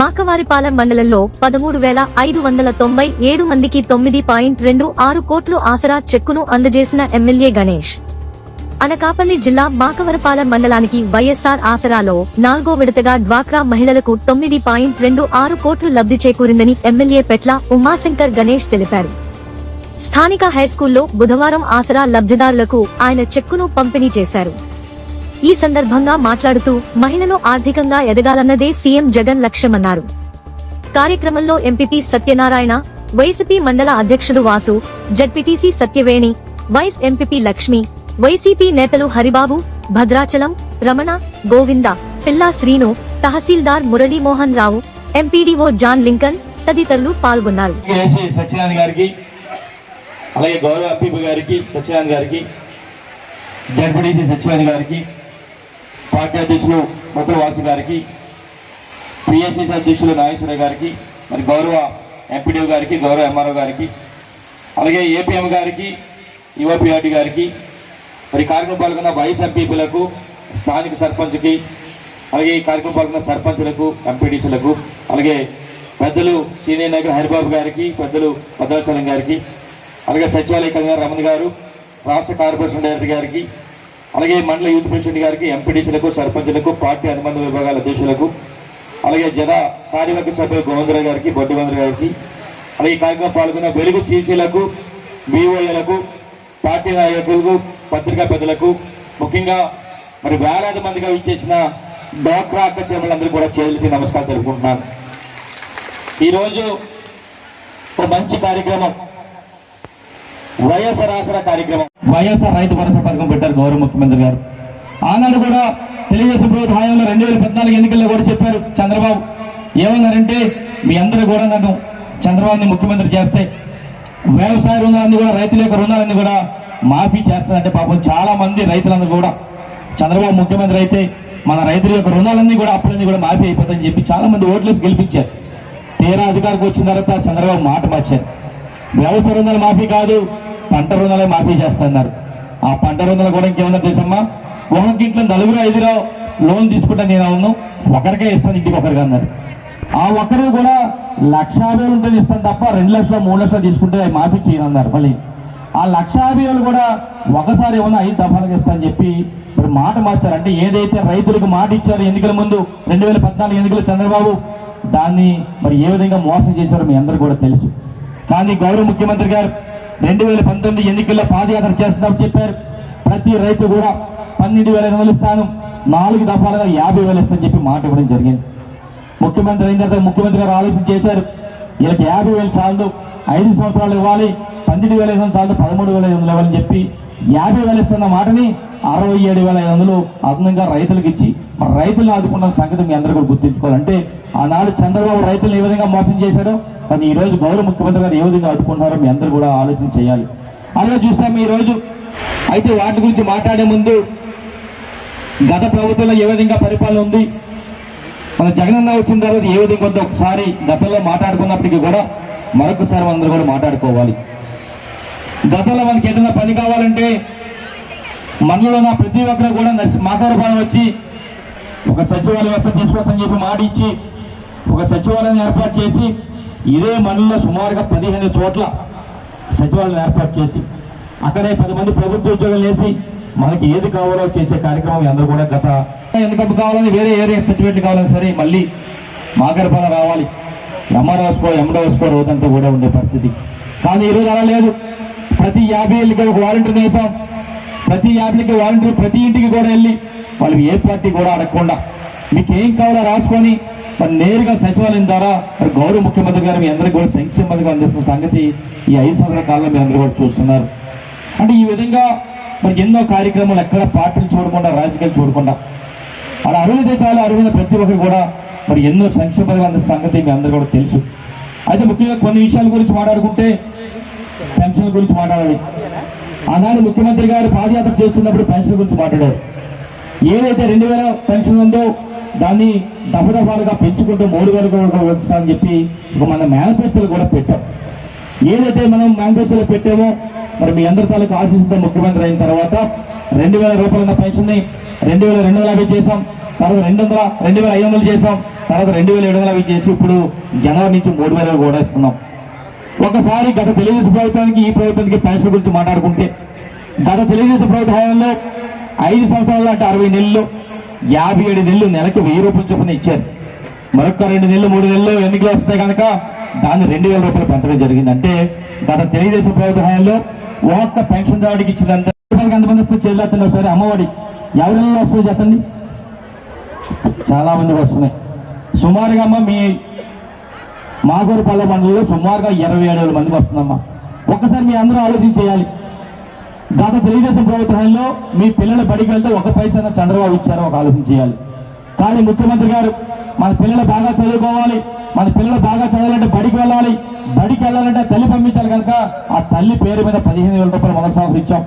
మాకవారిపాలెం మండలంలో పదమూడు వేల ఐదు వందల తొంభై ఏడు మందికి తొమ్మిది పాయింట్ రెండు ఆరు కోట్లు ఆసరా చెక్కును అందజేసిన ఎమ్మెల్యే గణేష్. అనకాపల్లి జిల్లా మాకవరపాలెం మండలానికి వైఎస్ఆర్ ఆసరాలో నాలుగో విడతగా డ్వాక్రా మహిళలకు తొమ్మిది పాయింట్ రెండు ఆరు కోట్లు లబ్ధి చేకూరిందని M L A Petla Umashankar Ganesh తెలిపారు. స్థానిక హైస్కూల్లో బుధవారం ఆసరా లబ్ధిదారులకు ఆయన చెక్కును పంపిణీ చేశారు. ఈ సందర్భంగా మాట్లాడుతూ మహిళలు ఆర్థికంగా ఎదగాలన్నదే సీఎం జగన్ లక్ష్యమన్నారు. కార్యక్రమంలో ఎంపీపీ సత్యనారాయణ వైసీపీ మండల అధ్యక్షుడు Vasu ZPTC Satyaveni vice MPP Lakshmi YCP నేతలు Haribabu Bhadrachalam Ramana Govinda Pilla Srinu tahsildar Muralimohan Rao MPDO John Lincoln తదితరులు పాల్గొన్నారు. సత్యనారాయణ గారికి అలాగే గౌరవ గారికి గారికి గారికి పార్టీ అధ్యక్షులు ముద్ర వాసు గారికి పిఎస్సిసి అధ్యక్షులు నాగేశ్వర గారికి మరి గౌరవ ఎంపీడీఓ గారికి గౌరవ ఎంఆర్ఓ గారికి అలాగే ఏపీఎం గారికి యువపిఆర్టీ గారికి మరి కార్యక్రమం పాల్గొన్న వైస్ ఎంపీపీలకు స్థానిక సర్పంచ్కి అలాగే ఈ కార్యక్రమం పాల్గొన్న సర్పంచ్లకు ఎంపీడీసీలకు అలాగే పెద్దలు సీనియర్ నాయకులు హరిబాబు గారికి పెద్దలు భద్రాచలం గారికి అలాగే సచివాలయ కన్వీనర్ రమణ గారు రాష్ట్ర కార్పొరేషన్ డైరెక్టర్ గారికి అలాగే మండల యూత్ ప్రెసిడెంట్ గారికి ఎంపీడీసీలకు సర్పంచ్లకు పార్టీ అనుబంధ విభాగాల అధ్యక్షులకు అలాగే జన కార్యవర్గ సభ్యులు గోవిందరావు గారికి బొడ్డు గారికి అలాగే ఈ కార్యక్రమం పాల్గొన్న వెలుగు సీసీలకు బీఓఏలకు పార్టీ నాయకులకు పత్రికా పెద్దలకు ముఖ్యంగా మరి వేలాది మందిగా ఇచ్చేసిన డోక్రా అక్క చెల్లెలందరూ కూడా చేతులకి నమస్కారం తెలుపుకుంటున్నాను. ఈరోజు ఒక మంచి కార్యక్రమం వైఎస్ఆర్ ఆసరా కార్యక్రమం. వైఎస్ఆర్ రైతు భరోసా పథకం పెట్టారు గౌరవ ముఖ్యమంత్రి గారు. ఆనాడు కూడా తెలుగుదేశం ప్రభుత్వ హయాంలో రెండు వేల పద్నాలుగు ఎన్నికల్లో కూడా చెప్పారు చంద్రబాబు ఏమన్నారంటే మీ అందరూ కూడా నన్ను చంద్రబాబుని ముఖ్యమంత్రి చేస్తే వ్యవసాయ రుణాలన్నీ కూడా రైతుల యొక్క రుణాలన్నీ కూడా మాఫీ చేస్తారంటే పాపం చాలా మంది రైతులందరూ కూడా చంద్రబాబు ముఖ్యమంత్రి అయితే మన రైతుల యొక్క రుణాలన్నీ కూడా అప్పులన్నీ కూడా మాఫీ అయిపోతాయని చెప్పి చాలా మంది ఓట్లేసి గెలిపించారు. తీరా అధికారికి వచ్చిన తర్వాత చంద్రబాబు మాట మార్చారు. వ్యవసాయ రుణాలు మాఫీ కాదు పంట రుణాలే మాఫీ చేస్తున్నారు. ఆ పంట రుణాలు కూడా ఇంకేమన్నా తెలుసమ్మా? ఒకరికి ఇంట్లో నలుగురు ఐదుగురు లోన్ తీసుకుంటా నేను అవును. ఒకరికే ఇస్తాను ఇంటికి ఒకరికి అన్నారు. ఆ ఒక్కరు కూడా లక్ష యాభై వేలు ఇస్తాను తప్ప రెండు లక్షలు మూడు లక్షలు తీసుకుంటే అవి మాఫీ చేయనన్నారు మళ్ళీ. ఆ లక్ష యాభై కూడా ఒకసారి ఏమన్నా ఐదు దఫాలకు ఇస్తానని చెప్పి మరి మాట మార్చారు. అంటే ఏదైతే రైతులకు మాట ఇచ్చారో ఎన్నికల ముందు రెండు వేల పద్నాలుగు ఎన్నికలు చంద్రబాబు దాన్ని మరి ఏ విధంగా మోసం చేశారో మీ అందరూ కూడా తెలుసు. కానీ గౌరవ ముఖ్యమంత్రి గారు రెండు వేల పంతొమ్మిది ఎన్నికల్లో పాదయాత్ర చేస్తున్నప్పుడు చెప్పారు. ప్రతి రైతు కూడా పన్నెండు వేల ఎనిమిది స్థానం ఇస్తాను నాలుగు దఫాలుగా యాభై వేలు ఇస్తానని చెప్పి మాట ఇవ్వడం జరిగింది. ముఖ్యమంత్రి అయిన తర్వాత ముఖ్యమంత్రి గారు ఆలోచన చేశారు. వీళ్ళకి యాభై వేలు చాలదు ఐదు సంవత్సరాలు ఇవ్వాలి పన్నెండు వేల ఐదు వందలు చాలదు పదమూడు వేల ఐదు వందలు ఇవ్వాలని చెప్పి యాభై వేలు ఇస్తున్న మాటని అరవై ఏడు వేల ఐదు వందలు అదనంగా రైతులకు ఇచ్చి మన రైతులను ఆదుకున్న సంగతి మీ అందరూ కూడా గుర్తించుకోవాలంటే ఆనాడు చంద్రబాబు రైతులను ఏ విధంగా మోసం చేశాడో కానీ ఈ రోజు గౌరవ ముఖ్యమంత్రి గారు ఏ విధంగా ఆదుకుంటున్నారో మీ అందరూ కూడా ఆలోచన చేయాలి. అలాగే చూస్తాం ఈ రోజు అయితే వాటి గురించి మాట్లాడే ముందు గత ప్రభుత్వంలో ఏ విధంగా పరిపాలన ఉంది? మన జగనన్న వచ్చిన తర్వాత ఏ విధంగా ఒకసారి గతంలో మాట్లాడుకున్నప్పటికీ కూడా మరొకసారి అందరూ కూడా మాట్లాడుకోవాలి. గతంలో మనకి ఏదైనా పని కావాలంటే మనలో నా ప్రతి ఒక్కరు కూడా నర్సి మాతారపాలెం వచ్చి ఒక సచివాలయ వ్యవస్థ తీసుకొస్తామని చెప్పి మాట ఇచ్చి ఒక సచివాలయం ఏర్పాటు చేసి ఇదే మనలో సుమారుగా పదిహేను చోట్ల సచివాలయం ఏర్పాటు చేసి అక్కడే పది మంది ప్రభుత్వ ఉద్యోగులు వేసి మనకి ఏది కావాలో చేసే కార్యక్రమం అందరూ కూడా గత ఎందుకంటే కావాలని వేరే ఏరియా సర్టిఫికేట్ కావాలని సరే మళ్ళీ మాకరపాల రావాలి. ఎంఆర్ఓస్కో ఎండోస్కో రోజంతా కూడా ఉండే పరిస్థితి. కానీ ఈరోజు అలా లేదు. ప్రతి యాభై ఏళ్ళకి ఒక వాలంటీర్ వేసాం ప్రతి యాభైకి వాలంటీర్ ప్రతి ఇంటికి కూడా వెళ్ళి వాళ్ళు ఏ పార్టీ కూడా అడగకుండా మీకు ఏం కావాలో రాసుకొని మరి నేరుగా సచివాలయం ద్వారా మరి గౌరవ ముఖ్యమంత్రి గారు మీ అందరికీ కూడా సంక్షేమ పథకం అందిస్తున్న సంగతి ఈ ఐదు సంవత్సరాల కాలంలో మీ అందరూ కూడా చూస్తున్నారు. అంటే ఈ విధంగా మరి ఎన్నో కార్యక్రమాలు ఎక్కడ పార్టీలు చూడకుండా రాజకీయాలు చూడకుండా. అలా అరువులైతే దేశాలు అరువైన ప్రతి ఒక్కరు కూడా మరి ఎన్నో సంక్షేమ పథకం అందిస్తున్న సంగతి మీ అందరూ కూడా తెలుసు. అయితే ముఖ్యంగా కొన్ని విషయాల గురించి మాట్లాడుకుంటే పెన్షన్ గురించి మాట్లాడాలి. ఆనాడు ముఖ్యమంత్రి గారు పాదయాత్ర చేస్తున్నప్పుడు పెన్షన్ గురించి మాట్లాడారు. ఏదైతే రెండు వేల పెన్షన్ ఉందో దాన్ని దఫదఫాలుగా పెంచుకుంటూ మూడు వేలకు కూడా చెప్పి ఒక మన మేనిఫెస్టోలు కూడా పెట్టాం. ఏదైతే మనం మేనిఫెస్టోలో పెట్టామో మరి మీ అందరి తాలూకు ఆశీస్సుతో ముఖ్యమంత్రి అయిన తర్వాత రెండు వేల రూపాయల పెన్షన్ని రెండు వేల రెండు వందల యాభై చేసాం తర్వాత రెండు వందల రెండు వేల ఐదు వందలు చేసాం తర్వాత రెండు వేల ఏడు వందల యాభై చేసి ఇప్పుడు జనవరి నుంచి మూడు వేలు కూడా ఇస్తున్నాం. ఒకసారి గత తెలుగుదేశం ప్రభుత్వానికి ఈ ప్రభుత్వానికి పెన్షన్ గురించి మాట్లాడుకుంటే గత తెలుగుదేశం ప్రభుత్వ హయాంలో ఐదు సంవత్సరాలు అంటే అరవై నెలలు యాభై ఏడు నెలలు నెలకు వెయ్యి రూపాయలు చొప్పున ఇచ్చారు. మరొక రెండు నెలలు మూడు నెలలు ఎన్నికలు వస్తే కనుక దాన్ని రెండు వేల రూపాయలు పెంచడం జరిగింది. అంటే గత తెలుగుదేశం ప్రభుత్వ హయాంలో ఒక్క పెన్షన్ దాడికి ఇచ్చినంత ఎంతమంది వస్తుంది చెల్లి ఒకసారి అమ్మఒడి. ఎవరి వస్తుంది చెప్పండి చాలా మంది వస్తున్నాయి. సుమారుగా అమ్మ మీ మాగూరుపల్లె మండలంలో సుమారుగా ఇరవై ఏడు వేల మంది వస్తుందమ్మా. ఒక్కసారి మీ అందరూ ఆలోచన చేయాలి. గత తెలుగుదేశం ప్రభుత్వంలో మీ పిల్లల బడికి వెళ్తే ఒక పైసా చంద్రబాబు ఇచ్చారో ఒక ఆలోచన చేయాలి. కానీ ముఖ్యమంత్రి గారు మన పిల్లలు బాగా చదువుకోవాలి మన పిల్లలు బాగా చదవాలంటే బడికి వెళ్ళాలి బడికి వెళ్ళాలంటే తల్లి పంపించాలి కనుక ఆ తల్లి పేరు మీద పదిహేను వేల రూపాయలు మొదటి సంవత్సరం ఇచ్చాం.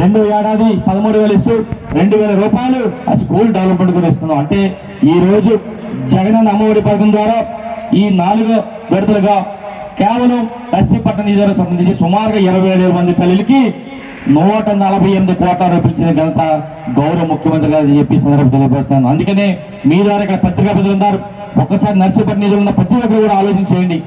రెండు ఏడాది పదమూడు వేలు ఇస్తూ రెండు వేల రూపాయలు ఆ స్కూల్ డెవలప్మెంట్ కూడా ఇస్తున్నాం. అంటే ఈ రోజు జగనన్న అమ్మఒడి పథకం ద్వారా ఈ నాలుగో విడతలుగా కేవలం ఎస్సీపట్నం నియోజకవర్గం సంబంధించి సుమారుగా ఇరవై ఏడు మంది తల్లికి నూట నలభై ఎనిమిది కోట్ల రూపాయలు ఇచ్చిన ఘనత గౌరవ ముఖ్యమంత్రి గారు చెప్పి సందర్భం తెలియపరుస్తాను అందుకనే మీ ద్వారా ఇక్కడ పత్రికా ప్రజలు ఉన్నారు. ఒక్కసారి నర్సీపట్నం నిధులు ఉన్న ప్రతి ఒక్కరు కూడా ఆలోచన చేయండి.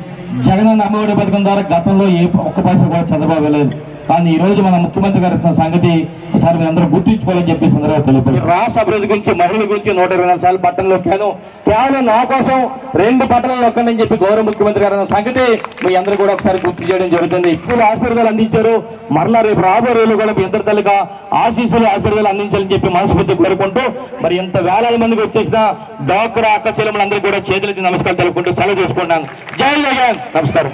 జగనన్న అమ్మఒడి పథకం ద్వారా గతంలో ఏ ఒక్క పైసా కూడా చంద్రబాబు వెళ్ళలేదు. కానీ ఈ రోజు మన ముఖ్యమంత్రి గారు ఇస్తున్న సంగతి ఒకసారి మీరు అందరూ గుర్తించుకోవాలని చెప్పి సందర్భంగా తెలిపారు రాష్ట్ర అభివృద్ధి గురించి మహిళల గురించి నూట ఇరవై నాలుగు సార్లు పట్టణంలో నొక్కాను. కేవలం నా కోసం రెండు పట్టణాలు ఒక్కడని చెప్పి గౌరవ ముఖ్యమంత్రి గారు అన్న సంగతి మీ అందరూ కూడా ఒకసారి గుర్తు చేయడం జరుగుతుంది. ఇప్పుడు ఆశీర్వాదాలు అందించారు. మరలా రేపు రాబోయే రోజులు కూడా మీ ఇద్దరు తల్లిగా ఆశీస్సులు ఆశీర్వాదాలు అందించాలని చెప్పి మనస్ఫూర్తి కోరుకుంటూ మరి ఇంత వేలాది మందికి వచ్చేసిన డాక్టర్ అక్క చెల్లెములందరూ కూడా చేతులెత్తి నమస్కారం తెలుపుకుంటూ సెలవు చేసుకుంటాను జై జగన్ నమస్కారం.